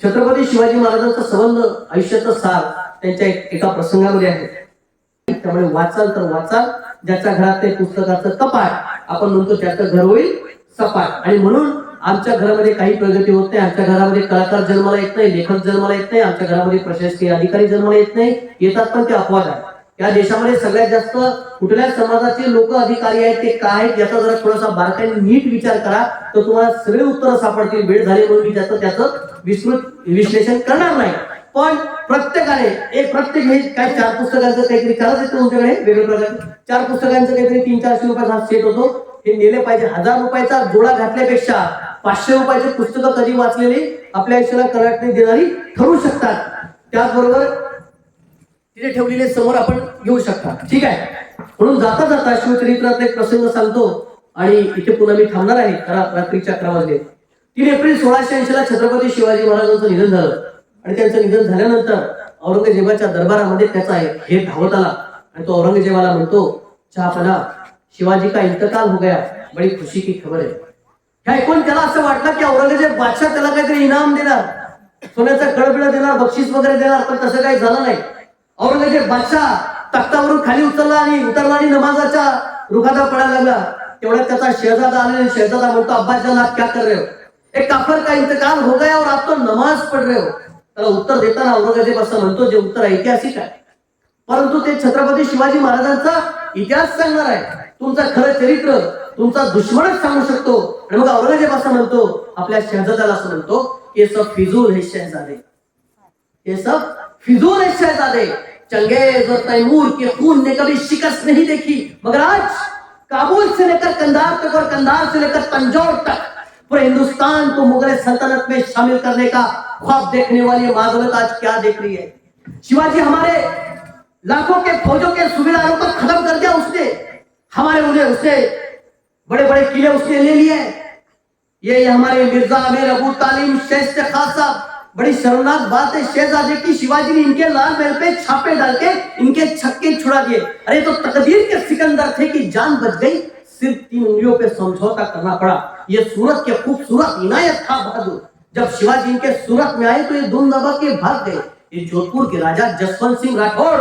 छत्रपती शिवाजी महाराजांचा संबंध आयुष्याचा सार त्यांच्या एका प्रसंगामध्ये आहे. त्यामुळे वाचाल तर वाचाल ज्याच्या घरात ते पुस्तकाचं कपाट आपण म्हणतो त्याचं घर होईल सपाट. आणि म्हणून आमच्या घरामध्ये काही प्रगती होत नाही आमच्या घरामध्ये कलाकार जन्माला येत नाही लेखक जन्माला येत नाही आमच्या घरामध्ये प्रशासकीय अधिकारी जन्माला येत नाही येतात पण ते अपवाद आहे या देशामध्ये सगळ्यात जास्त कुठल्या समाजाचे लोक अधिकारी आहेत ते काय आहेत याचा जरा थोडासा बारकाईने नीट विचार करा तर तुम्हाला सगळे उत्तर सापडतील. वेळ झाली म्हणून मी त्याचं त्याचं विस्तृत विश्लेषण करणार नाही. पण प्रत्येकाने एक प्रत्येक हे काय चार पुस्तकांचं काहीतरी करायचं येतं तुमच्याकडे वेगवेगळ्या प्रकारचं. चार पुस्तकांचं काहीतरी तीन चारशे रुपयाचा हा सेट होतो. हे नेले पाहिजे. हजार रुपयाचा जोडा घातल्यापेक्षा पाचशे रुपयाचे पुस्तकं कधी वाचलेली आपल्या आयुष्याला कलाटणी देणारी ठरू शकतात. त्याचबरोबर तिथे ठेवलेले समोर आपण घेऊ शकता. ठीक आहे? म्हणून जाता जाता शिवचरित्रातला एक प्रसंग सांगतो आणि इथे पुन्हा मी थांबणार आहे. रात्रीच्या अकरा वाजले. तीन एप्रिल सोळाशे ऐंशी ला छत्रपती शिवाजी महाराजांचं निधन झालं. आणि त्यांचं निधन झाल्यानंतर औरंगजेबाच्या दरबारामध्ये त्याचा हे धावत आला. आणि तो औरंगजेबाला म्हणतो चहापना शिवाजी का इंतकाल हो गया? बडी खुशी की खबर आहे ह्या ऐकून त्याला असं वाटलं की औरंगजेब बादशाह त्याला काहीतरी इनाम देणार. सोन्याचा कळबिळा देणार बक्षीस वगैरे देणार पण तसं काही झालं नाही. औरंगजेब बादशाह तख्तावरून खाली उतरला आणि उतरला आणि नमाजाच्या रुखादा पडायला लागला. तेवढ्यात त्याचा शहजादा आले आणि शहजादा म्हणतो अब्बास आप क्या कर रहे हो. एक काफर का इंतकाल हो गया और आप तो नमाज पढ़ रहे हो. त्याला उत्तर देताना औरंगजेब असं म्हणतो जे उत्तर ऐतिहासिक आहे. परंतु ते छत्रपती शिवाजी महाराजांचा इतिहास सांगणार आहे. तुमचं खरं चरित्र तुमचा दुश्मनच सांगू शकतो. आणि मग औरंगजेब असं म्हणतो आपल्या शहजादाला असं म्हणतो की सब फिजूल हे शहजादे. ये सब फिजूल शहजादे चंगेज और तैमूर के खून ने कभी शिकस्त नहीं देखी, मगर आज काबुल से लेकर कंधार तक और कंधार से लेकर तंजौर तक पूरे हिंदुस्तान को मुगल सल्तनत में शामिल करने का ख्वाब देखने वाली मादौलत आज क्या देख रही है? शिवाजी, हमारे लाखों के फौजों के सुबेदारों को खत्म कर दिया उसने। हमारे उन्हें उसने बड़े बड़े किले उसने ले लिए। ये हमारे मिर्ज़ा अमीर अबू तालिम शेष खास साहब बड़ी शर्मनाक बात है, शहजादे की शिवाजी ने इनके लाल महल पे छापे डाल के इनके छक्के छुड़ा दिए। अरे तो तकदीर के सिकंदर थे कि जान बच गई, सिर्फ़ तीन उंगलियों पे समझौता करना पड़ा। ये सूरत के खूबसूरत इनायत था बहादुर। जब शिवाजी इनके सूरत में आए तो ये धूम दबा के भाग गए। ये जोधपुर के राजा जसवंत सिंह राठौड़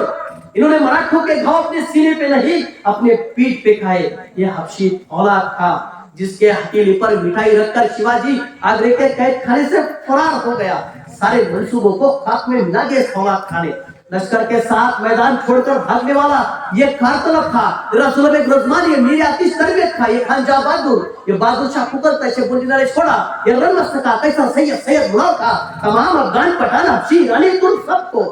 इन्होंने मराठों के घाव अपने सीने पे नहीं, अपने पीठ पे खाए। ये हबशी औलाद था, जिसके हथेली पर मिठाई रखकर शिवाजी आगरे के कैद खाने से फरार हो गया। सारे मंसूबों को खाक में दिया इस खाने। लश्कर के साथ मैदान छोड़कर भागने वाला ये कारतलब था। रसूल एक रजमान ये आतिश तरबियत था। ये खान जा बहादुर, ये बहादुर शाह फुकर तैसे बुलदिनारे छोड़ा, ये रन मस्त था कैसा सैयद सैयद गुलाम था। तमाम अफगान, पठान हबशी रानी तुम सबको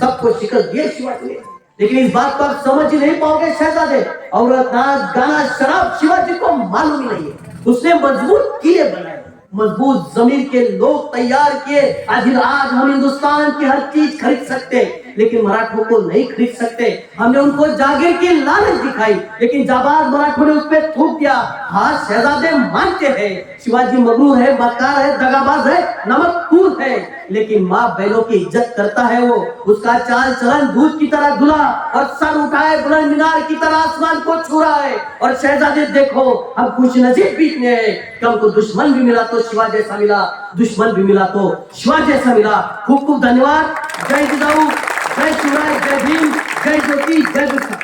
सबको शिकस्त दिए शिवाजी ने लेकिन इस बात को आप समझ नहीं पाओगे, शहजादे। औरत नाच गाना, शराब, शिवाजी को मालूम ही नहीं है। उसने मज़बूत किले बनाए। मज़बूत ज़मीन के लोग तैयार किए। आज आज हम हिंदुस्तान की हर चीज़ खरीद सकते हैं, लेकिन मराठों को नहीं खरीद सकते। हमने उनको जागीर की लालच दिखाई, लेकिन जाबाज मराठों ने उस पर थूक दिया हाँ शहजादे मानते हैं। शिवाजी मगरूर है, मक्कार है, दगाबाज है, नमक खून है। लेकिन माँ बहनों की इज़्ज़त करता है वो। उसका चाल चलन दूध की तरह धुला और सर उठाए बुलंद मीनार की तरह आसमान को छू रहा है। और शहजादे, देखो, हम खुश नसीब बीतने हैं। कि हमको दुश्मन भी मिला तो शिवा जैसा मिला, दुश्मन भी मिला तो शिवा जैसा मिला। खूब खूब धन्यवाद। जय Jijau Festival Berlin, Geld und